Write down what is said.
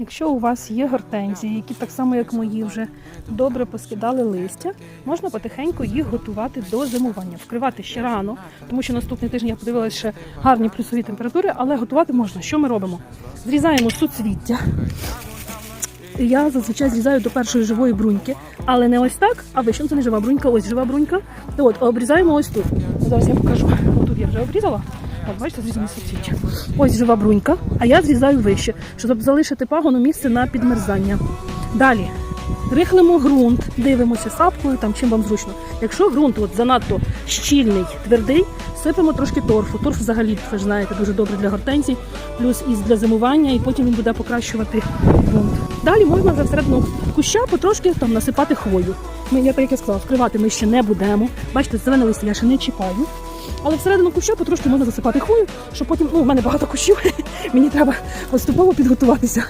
Якщо у вас є гортензії, які так само, як мої, вже добре поскидали листя, можна потихеньку їх готувати до зимування. Вкривати ще рано, тому що наступний тиждень я подивилася ще гарні плюсові температури, але готувати можна. Що ми робимо? Зрізаємо суцвіття. Я зазвичай зрізаю до першої живої бруньки, але не ось так, а ви що це не жива брунька, ось жива брунька. От обрізаємо ось тут. Зараз я покажу. Отут я вже обрізала. От, бачите, зрізані суцвіття. Ось жива брунька, а я зрізаю вище, щоб залишити пагону місце на підмерзання. Далі. Рихлимо ґрунт, дивимося сапкою, там чим вам зручно. Якщо ґрунт от занадто щільний, твердий, сипемо трошки торфу. Торф взагалі, ви ж знаєте, дуже добре для гортензій, плюс і для зимування, і потім він буде покращувати ґрунт. Далі можна за всередину куща потрошки там насипати хвою. Ми, як я сказала, вкривати ми ще не будемо. Бачите, зелене листя я ще не чіпаю. Але всередину куща потрошки можна засипати хвою, щоб потім, ну, в мене багато кущів, мені треба поступово підготуватися.